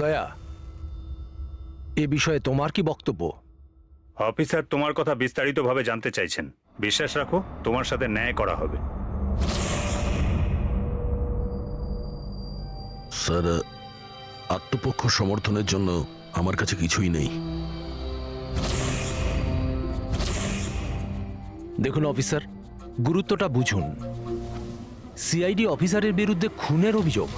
দয়া এ বিষয়ে তোমার কি বক্তব্য? অফিসার তোমার কথা বিস্তারিতভাবে জানতে চাইছেন। বিশ্বাস রাখো তোমার সাথে ন্যায় করা হবে। স্যার আত্মপক্ষ সমর্থনের জন্য আমার কাছে কিছুই নেই। দেখুন অফিসার গুরুত্বটা বুঝুন। সিআইডি অফিসারের বিরুদ্ধে খুনের অভিযোগ।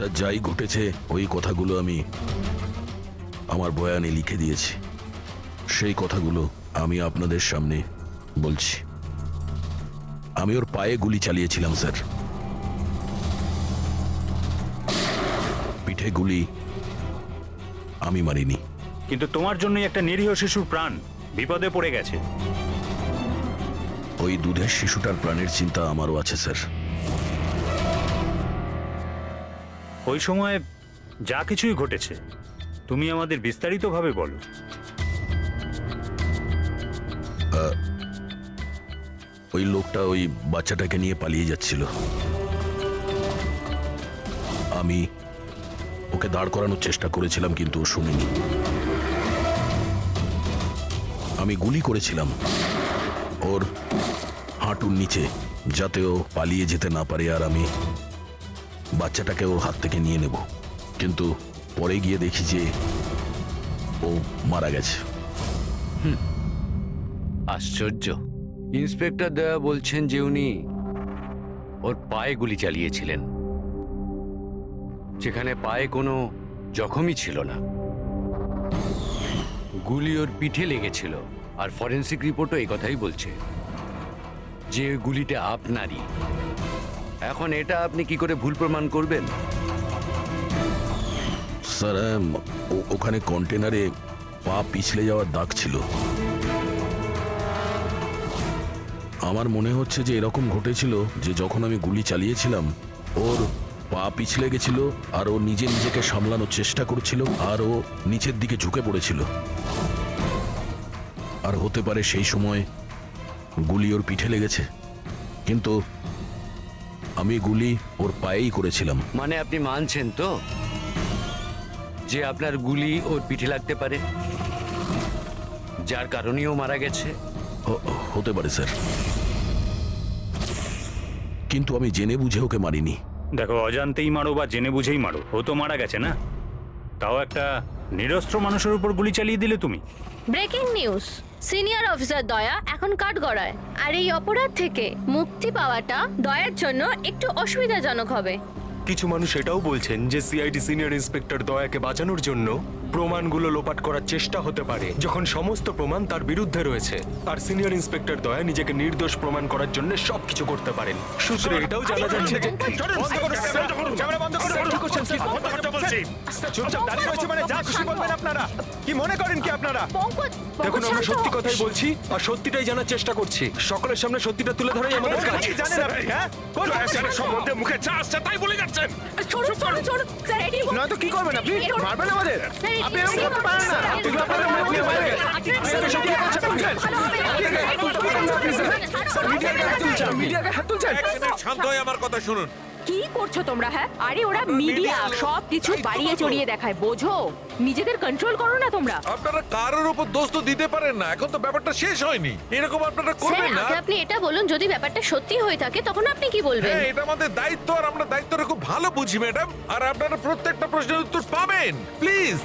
স্যার যাই ঘটেছে ওই কথাগুলো আমি আমার বয়ানে লিখে দিয়েছি। সেই কথাগুলো আমি আপনাদের সামনে বলছি। আমি ওর পায়ে গুলি চালিয়েছিলাম স্যার। পিঠে গুলি আমি মারিনি। কিন্তু তোমার জন্যই একটা নিরীহ শিশুর প্রাণ বিপদে পড়ে গেছে। ওই দুধের শিশুটার প্রাণের চিন্তা আমারও আছে স্যার। ওই সময় যা কিছুই ঘটেছে, তুমি আমাদের বিস্তারিতভাবে বলো। ওই লোকটা ওই বাচ্চাটাকে নিয়ে পালিয়ে যাচ্ছিল। আমি ওকে দাঁড় করানোর চেষ্টা করেছিলাম, কিন্তু ও শুনিনি। আমি গুলি করেছিলাম ওর হাঁটুর নিচে, যাতে ও পালিয়ে যেতে না পারে, আর আমি বাচ্চাটাকে ওর হাত থেকে নিয়ে নেব। কিন্তু পরে গিয়ে দেখি যে ও মারা গেছে। আশ্চর্য। ইন্সপেক্টর দয়া বলছেন যে উনি ওর পায়ে গুলি চালিয়েছিলেন। যেখানে পায়ে কোনো জখমই ছিল না। গুলি ওর পিঠে লেগেছিল আর ফরেন্সিক রিপোর্টও এই কথাই বলছে যে গুলিটা আপনারই। এখন এটা আপনি কি করে ভুল প্রমাণ করবেন? স্যার ওখানে কন্টেনারে পা পিছলে যাওয়ার দাগ ছিল। আমার মনে হচ্ছে যে এরকম ঘটেছিল যে যখন আমি গুলি চালিয়েছিলাম, ওর পা পিছলে গেছিল আর ও নিজে নিজেকে সামলানোর চেষ্টা করছিল আর ও নিচের দিকে ঝুঁকে পড়েছিল। আর হতে পারে সেই সময় গুলি ওর পিঠে লেগেছে। কিন্তু আমি গুলি ওর পায়েই করেছিলাম। মানে আপনি মানছেন তো? যে আপনার গুলি ওর পিঠে লাগতে পারে? যার কারণেও মারা গেছে। হ- হতে পারে স্যার। কিন্তু আমি জেনে বুঝে ওকে মারিনি। দেখো অজান্তেই মারো বা জেনে বুঝেই মারো। ও তো মারা গেছে না? তাও একটা নিরস্ত্র মানুষের উপর গুলি চালিয়ে দিলে তুমি। ব্রেকিং নিউজ সিনিয়র অফিসার দয়া এখন কাঠগড়ায়। আর এই অপরাধ থেকে মুক্তি পাওয়াটা দয়ার জন্য একটু অসুবিধাজনক হবে। কিছু মানুষ এটাও বলছেন যে সিআইডি সিনিয়র ইন্সপেক্টর দয়াকে বাঁচানোর জন্য প্রমাণগুলো লোপাট করার চেষ্টা হতে পারে যখন সমস্ত প্রমাণ তার বিরুদ্ধে রয়েছে। আর সিনিয়র ইন্সপেক্টর দয়া নিজেকে নির্দোষ প্রমাণ করার জন্য সবকিছু করতে পারেন। সূত্রে এটাও জানা যাচ্ছে যে চুপচাপ দাঁড়িয়ে রয়েছে মানে যা খুশি বলবেন আপনারা। কি মনে করেন কি আপনারা? দেখুন আমরা সত্যি কথাই বলছি আর সত্যিটাই জানার চেষ্টা করছি সকলের সামনে সত্যিটা তুলে ধরাই আমাদের কাজ জানেন আপনি হ্যাঁ কোন অফিসারের সম্বন্ধে মুখে চা আসছে তাই বলে যাচ্ছেন ছোড়ুন ছোড়ুন ছোড়ুন স্যার এটি নয়তো কি করবেন আপনি মারবেন আমাদের আপনি এরকম করতে পারেন না আপনি আপনাদের মুখে বাইরে শান্ত হয়ে আমার কথা শুনুন কি করছ তোমরা হ্যাঁ? আরে ওরা মিডিয়া সব কিছু বাড়িয়ে চড়িয়ে দেখায় বোঝো? নিজেদের কন্ট্রোল করো না তোমরা। আপনারা কারোর উপর দোষ তো দিতে পারেন না এখন তো ব্যাপারটা শেষ হয়নি। এরকম আপনারা করবেন না। আপনি এটা বলুন যদি ব্যাপারটা সত্যি হয়ে থাকে তখন আপনি কি বলবেন? হ্যাঁ এটা আমাদের দায়িত্ব আর আমরা দায়িত্বটা খুব ভালো বুঝি ম্যাডাম। আর আপনারা প্রত্যেকটা প্রশ্নের উত্তর পাবেন প্লিজ।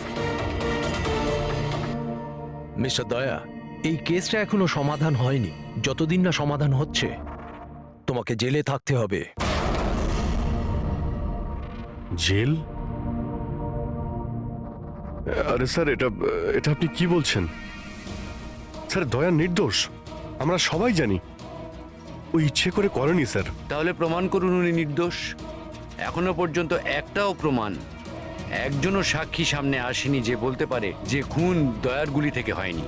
মিস্টার দয়া এই কেসটা এখনও সমাধান হয়নি। যতদিন না সমাধান হচ্ছে তোমাকে জেলে থাকতে হবে। জেল? আরে স্যার এটা এটা আপনি কি বলছেন? স্যার দয়া নির্দোষ আমরা সবাই জানি। ও ইচ্ছে করে করেনি স্যার। তাহলে প্রমাণ করুন উনি নির্দোষ। এখনও পর্যন্ত একটাও প্রমাণ একজনও সাক্ষী সামনে আসেনি যে বলতে পারে যে খুন দয়ার গুলি থেকে হয়নি।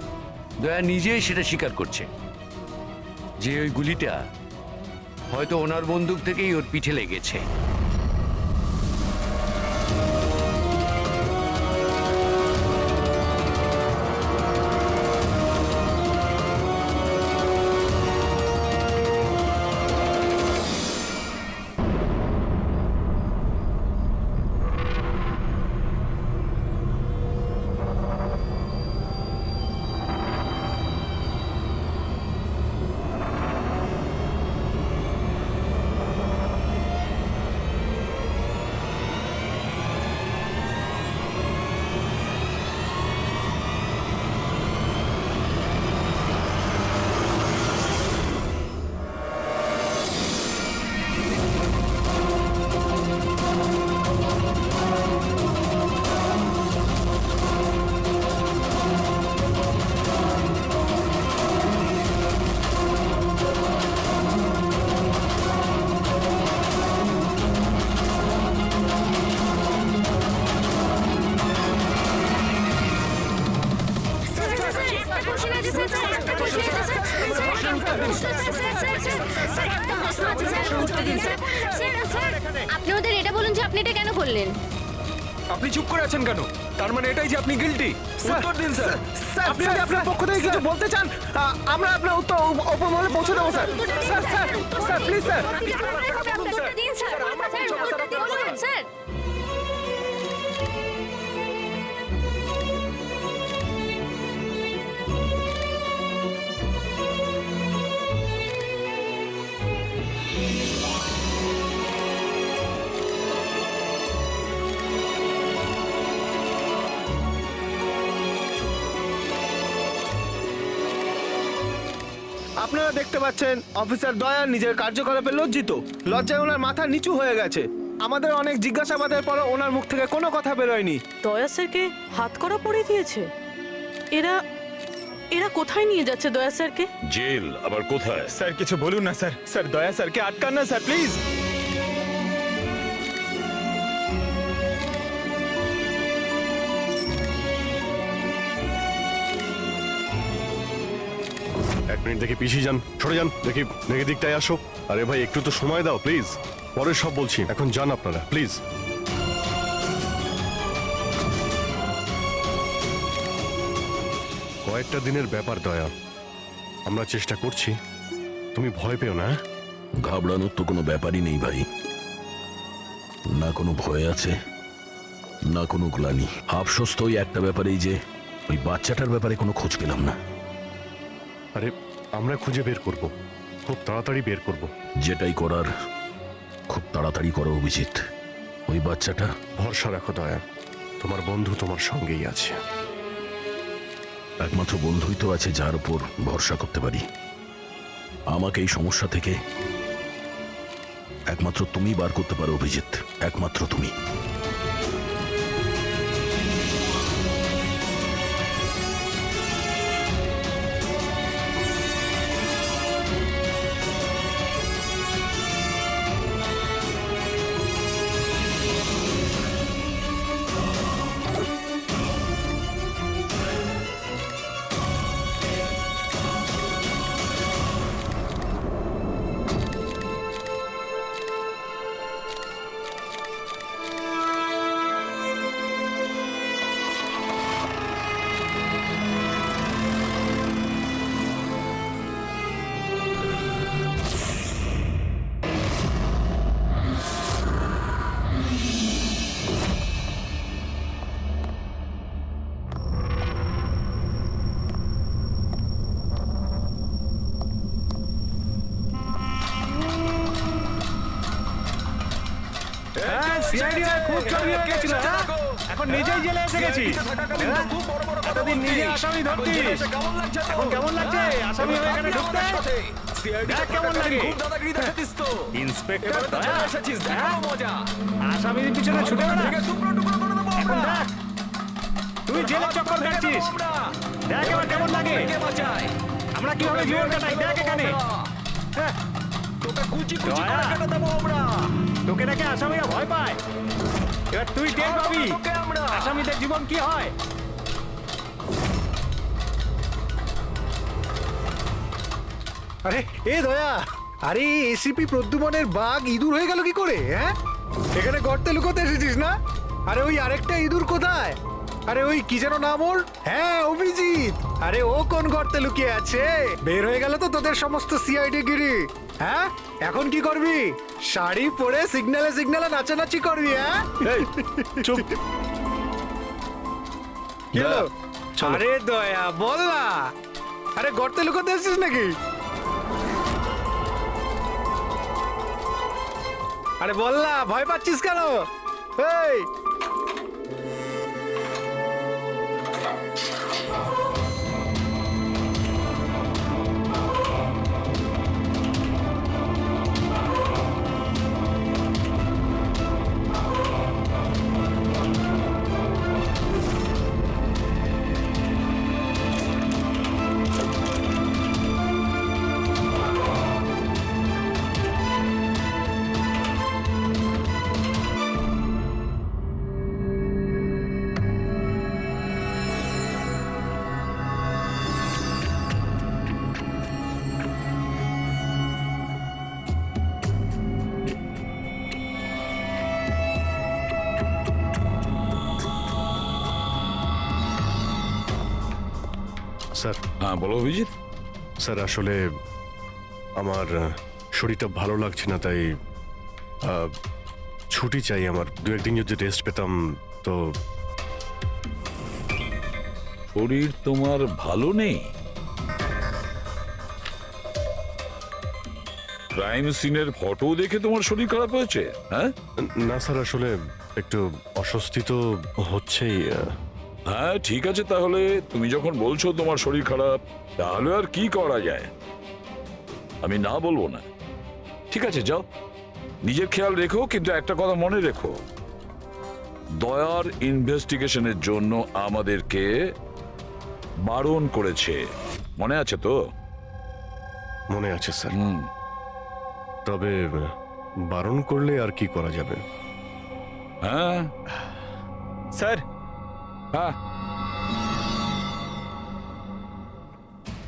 দয়া নিজেই সেটা স্বীকার করছে। যে ওই গুলিটা হয়তো ওনার বন্দুক থেকেই ওর পিঠে লেগেছে। আপনি ওদের এটা বলুন যে আপনি এটা কেন করলেন? আপনি চুপ করে আছেন কেন? তার মানে এটাই যে আপনি গিলটি উত্তর দিন স্যার। আপনি যদি আপনার পক্ষ থেকে কিছু বলতে চান আমরা আপনার উত্তর ওপর পৌঁছে দেবো sir. Sir sir. Sir please sir. Sir. আপনারা দেখতে পাচ্ছেন অফিসার দয়া নিজের কার্যকলাপে লজ্জিত। লজ্জায় ওনার মাথা নিচু হয়ে গেছে। আমাদের অনেক জিজ্ঞাসাবাদের পরও ওনার মুখ থেকে কোনো কথা বেরোয়নি। দয়া স্যারকে হাত করা পড়ে দিয়েছে। এরা এরা কোথায় নিয়ে যাচ্ছে দয়া স্যারকে? জেল আবার কোথায়? স্যার কিছু বলুন না স্যার। স্যার দয়া স্যারকে আটকান না স্যার প্লিজ। মিনিট দেখে পিছিয়ে যান সরে যান দেখি দেখে দিকটায় আসো। আরে ভাই একটু তো সময় দাও প্লিজ। পরে সব বলছি এখন যান আপনারা প্লিজ। কয়েকটা দিনের ব্যাপার দয়া। আমরা চেষ্টা করছি। তুমি ভয় পেও না হ্যাঁ? ঘাবড়ানোর তো কোনো ব্যাপারই নেই ভাই। না কোনো ভয় আছে না কোনো গ্লানি। আফসোস তো ওই একটা ব্যাপারেই যে ওই বাচ্চাটার ব্যাপারে কোনো খোঁজ পেলাম না। আরে আমরা খুঁজে বের করব। খুব তাড়াতাড়ি বের করব। যেটাই করার খুব তাড়াতাড়ি করো অভিজিৎ। ওই বাচ্চাটা। ভরসা রাখো দয়া। তোমার বন্ধু তোমার সঙ্গেই আছে। একমাত্র বন্ধুই তো আছে যার উপর ভরসা করতে পারি। আমাকে এই সমস্যা থেকে একমাত্র তুমি বার করতে পারো অভিজিৎ। একমাত্র তুমি। হয়ে গেছিল? এখন নিজেই জেলে এসে গেছি? এতদিন নিজে আসামি ধরতিস এখন কেমন লাগছে? আসামি হয়ে এখানে ঢুকতে? দেখ কেমন লাগে। ইন্সপেক্টর দয়া আসামির পিছনে ছুটে বেড়া। এখন দেখ। তুই জেলে চক্কর কাটছিস। দেখ এবার কেমন লাগে। আমরা। কীভাবে জীবন কাটাই দেখ এখানে। হ্যাঁ। দয়া, তোকে নাকি আসামিরা ভয় পায়। এবার তুই টের পাবি। আসামিদের জীবন কি হয়? আরে এ দয়া আরে এসিপি প্রদ্যুমনের বাঘ ইঁদুর হয়ে গেল কি করে হ্যাঁ? এখানে গর্তে লুকোতে এসেছিস না? আরে ওই আরেকটা ইঁদুর কোথায়? আরে ওই কি যেন নাম ওর? হ্যাঁ অভিজিৎ। আরে ও কোন গর্তে লুকিয়ে আছে? বের হয়ে গেল তো তোদের সমস্ত সিআইডি গিরি। হ্যাঁ? এখন কি করবি? শাড়ি পরে সিগনালে সিগনালে নাচানাচি করবি হ্যাঁ? চুপ। কি হলো? আরে দয়া বল না। আরে গর্তে লুকোতে এসেছিস নাকি? আরে বল না ভয় পাচ্ছিস কেন? এই! স্যার। হ্যাঁ বলো অভিজিৎ। স্যার আসলে আমার শরীরটা ভালো লাগছে না তাই ছুটি চাই আমার। দু একদিন যদি রেস্ট পেতাম তো শরীর তোমার ভালো নেই? ক্রাইম সিনের ফটো দেখে তোমার শরীর খারাপ হয়েছে হ্যাঁ? না স্যার আসলে একটু অস্বস্তি তো হচ্ছেই হ্যাঁ ঠিক আছে তাহলে। তুমি যখন বলছো তোমার শরীর খারাপ তাহলে আর কি করা যায়? আমি না বলব না। ঠিক আছে যাও। নিজের খেয়াল রেখো কিন্তু একটা কথা মনে রেখো। দয়ার ইনভেস্টিগেশনের জন্য আমাদেরকে বারণ করেছে। মনে আছে তো? মনে আছে স্যার। হুম। তবে বারণ করলে আর কি করা যাবে? হ্যাঁ? স্যার হ্যাঁ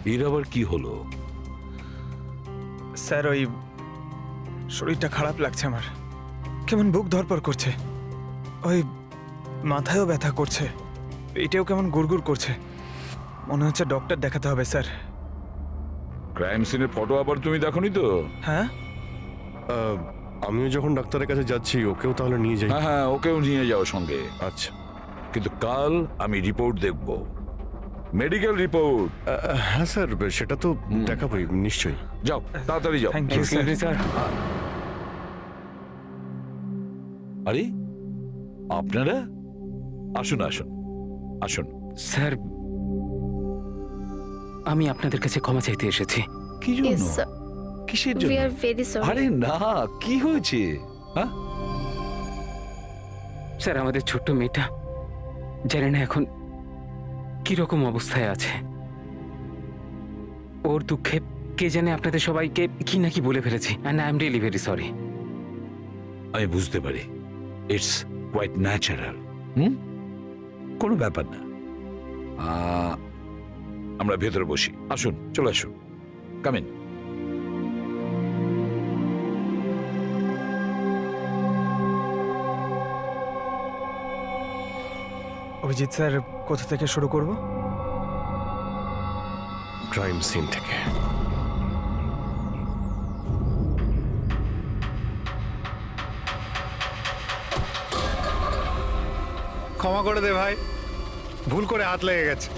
এর আবার কি হলো? স্যার ওই শরীরটা খারাপ লাগছে আমার। কেমন বুক ধরপড় করছে। ওই মাথায়ও ব্যথা করছে। পেটেও কেমন গুড়গুড় করছে। মনে হচ্ছে ডক্টর দেখাতে হবে স্যার। ক্রাইম সিনের ফটো আবার তুমি দেখোনি তো? হ্যাঁ? আহ, আমিও যখন ডাক্তারের কাছে যাচ্ছি ওকেও তাহলে নিয়ে যাই। হ্যাঁ হ্যাঁ ওকেও নিয়ে যাও সঙ্গে। আচ্ছা। কিন্তু কাল আমি রিপোর্ট দেখব। মেডিকেল রিপোর্ট হ্যাঁ স্যার সেটা তো দেখাবোই নিশ্চয়ই। যাও তাড়াতাড়ি যাও। থ্যাংক ইউ স্যার আরে আপনারা? আসুন আসুন আসুন। স্যার আমি আপনাদের কাছে ক্ষমা চাইতে এসেছি। কি জন্য? কিসের জন্য? ভেরি আরে না কি হয়েছে? হ্যাঁ? স্যার আমাদের ছোট্ট মেয়েটা জানি না এখন কীরকম অবস্থায় আছে। ওর দুঃখে কে জানে আপনাদের সবাইকে কি না কি বলে ফেলেছি। And I am really very sorry আমি বুঝতে পারি। It's quite natural hmm? কোনো ব্যাপার না। আমরা ভেতরে বসি। আসুন চলে আসুন। কামিন অভিজিৎ স্যার কোথা থেকে শুরু করব? ক্রাইম সিন থেকে। ক্ষমা করে দে ভাই। ভুল করে হাত লেগে গেছে।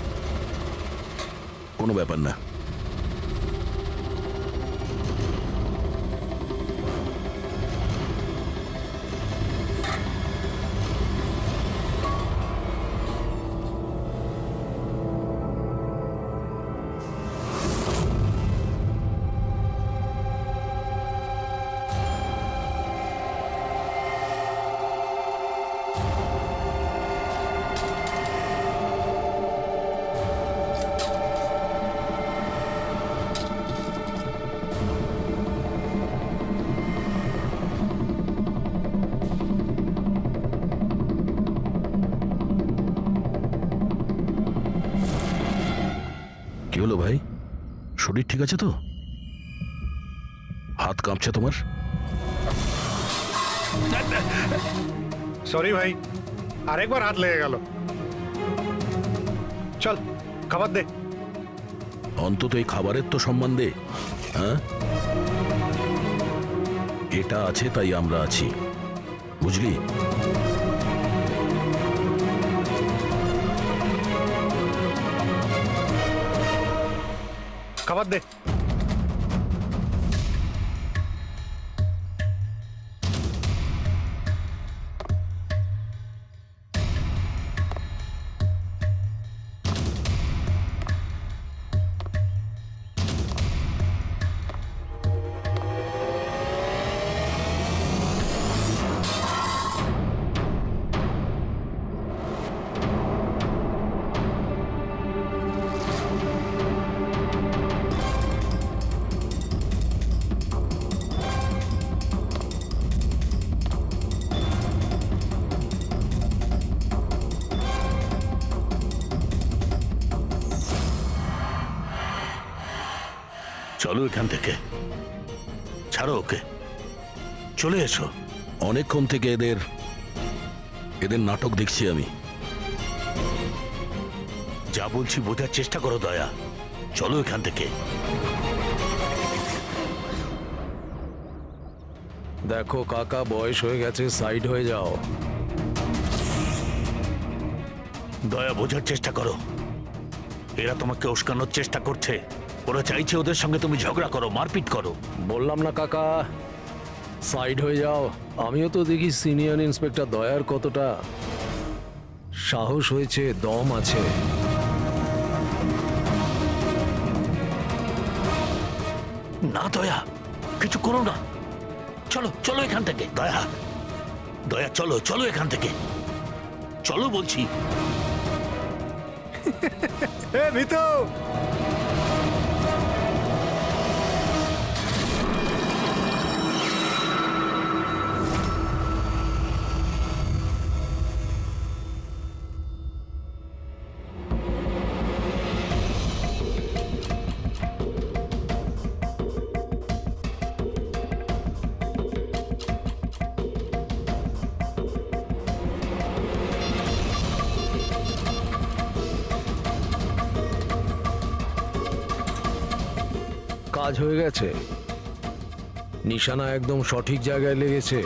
কোনো ব্যাপার না। শরীর ঠিক আছে তো? হাত কাঁপছে তোমার? সরি ভাই আরেকবার হাত লেগে গেল। চল খাবার দে। অন্তত এই খাবারের তো সম্মান দে হ্যাঁ? এটা আছে তাই আমরা আছি বুঝলি? খাবার দে। চলো এখান থেকে। ছাড়ো ওকে। চলে এসো। অনেকক্ষণ থেকে এদের এদের নাটক দেখছি আমি। যা বলছি বোঝার চেষ্টা করো দয়া। চলো এখান থেকে। দেখো কাকা বয়স হয়ে গেছে সাইড হয়ে যাও। দয়া বোঝার চেষ্টা করো। এরা তোমাকে উস্কানোর চেষ্টা করছে। ওরা চাইছে ওদের সঙ্গে তুমি ঝগড়া করো মারপিট করো। বললাম না কাকা। সাইড হয়ে যাও। আমিও তো দেখি সিনিয়র ইন্সপেক্টর দয়ার কতটা সাহস হয়েছে দম আছে। না দয়া কিছু করো না। চলো চলো এখান থেকে। দয়া দয়া চলো চলো এখান থেকে। চলো বলছি। এ মিতু! কাজ হয়ে গেছে। নিশানা একদম সঠিক জায়গায় লেগেছে।